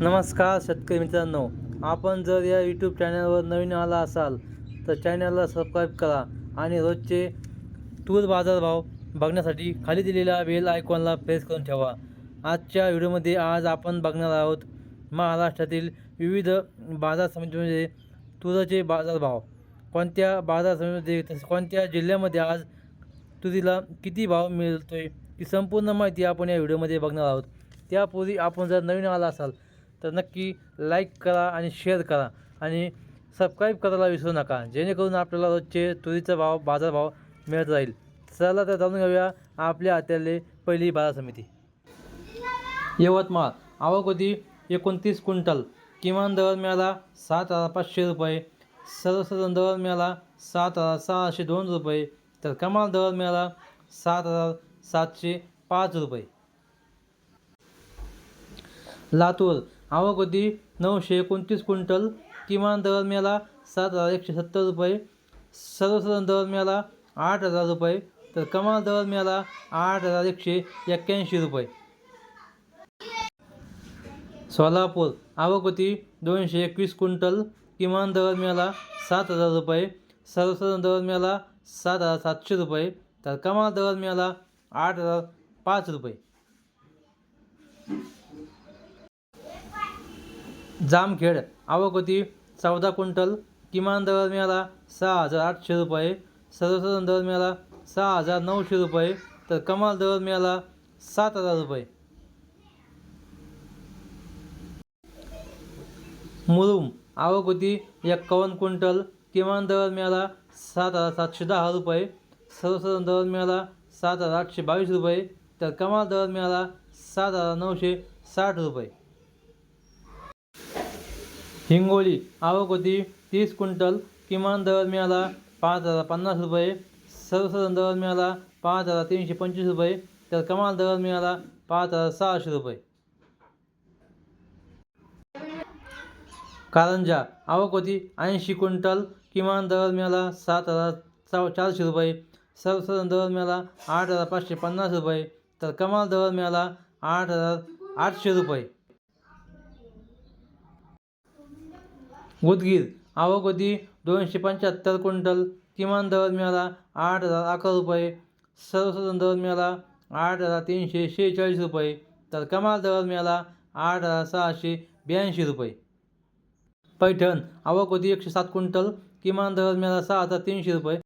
नमस्कार शेतकरी मित्रांनो आपण जर या यूट्यूब चॅनलवर नवीन आला असाल तर चॅनलला सबस्क्राईब करा आणि रोजचे तूर बाजारभाव बघण्यासाठी खाली दिलेल्या बेल आयकॉनला प्रेस करून ठेवा. आजच्या व्हिडिओमध्ये आज आपण बघणार आहोत महाराष्ट्रातील विविध बाजार समितीमध्ये तुराचे बाजारभाव. कोणत्या बाजार समितीमध्ये तसेच कोणत्या जिल्ह्यामध्ये आज तुरीला किती भाव मिळतो आहे ही संपूर्ण माहिती आपण या व्हिडिओमध्ये बघणार आहोत. त्यापूर्वी आपण जर नवीन आला असाल तर नक्की लाईक करा आणि शेअर करा. आणि सबस्क्राईब करायला विसरू नका. जेणेकरून आपल्याला रोजचे तुरीचा भाव बाजारभाव मिळत राहील. चला तर जाणून घेऊया आपल्या हात्याले पहिली बाजार समिती. यवतमाळ. आवकोती एकोणतीस क्विंटल. किमान दर मिळाला सात हजार पाचशे रुपये. सर्वसाधारण दर मिळाला सात हजार सहाशे दोन रुपये. तर कमाल दर मिळाला सात हजार सातशे पाच रुपये. लातूर. आवक नऊशे एकोणतीस क्विंटल किमान दर मेला सात हजार एकशे सत्तर रुपये. सर्वसाधारण दर मेला आठ हजार रुपये. तर कमाल दर मेला आठ हजार एकशे एक्क्याऐंशी रुपये. सोलापूर आवक दोनशे एकवीस क्विंटल किमान दर मेला सात हजार रुपये. सर्वसाधारण दर मेला सात हजार सातशे रुपये. तर कमाल दर मेला आठ हजार पाच रुपये. जामखेड आवक होती चौदा क्विंटल. किमान दर मिळाला सहा हजार आठशे रुपये. सर्वसाधारण दर मिळाला सहा हजार नऊशे रुपये. तर कमाल दर मिळाला सात हजार रुपये. मुरुम आवक होती एक्कावन्न क्विंटल. किमान दर मिळाला सात हजार सातशे दहा रुपये. सर्वसाधारण दर मिळाला सात हजार आठशे बावीस रुपये. तर कमाल दर मिळाला सात हजार नऊशे साठ रुपये. हिंगोली आवक होती तीस क्विंटल किमान दर मिळाला पाच हजार पन्नास रुपये. सर्वसाधारण दर मिळाला पाच हजार तीनशे पंचवीस रुपये. तर कमाल दर मिळाला पाच हजार सहाशे रुपये. कारंजा आवक होती ऐंशी क्विंटल किमान दर मिळाला सात हजार चौ चारशे रुपये. सर्वसाधारण दर मिळाला आठ हजार पाचशे पन्नास रुपये. तर कमाल दर मिळाला आठ हजार आठशे रुपये. उदगीर आवक होती दोनशे पंच्याहत्तर क्विंटल. किमान दर मिळाला आठ हजार अकरा रुपये. सर्वसाधारण दर मिळाला आठ हजार तीनशे शेहेचाळीस रुपये. तर कमाल दर मिळाला आठ हजार सहाशे ब्याऐंशी रुपये. पैठण आवक होती एकशे सात क्विंटल. किमान दर मिळाला सहा हजार तीनशे रुपये.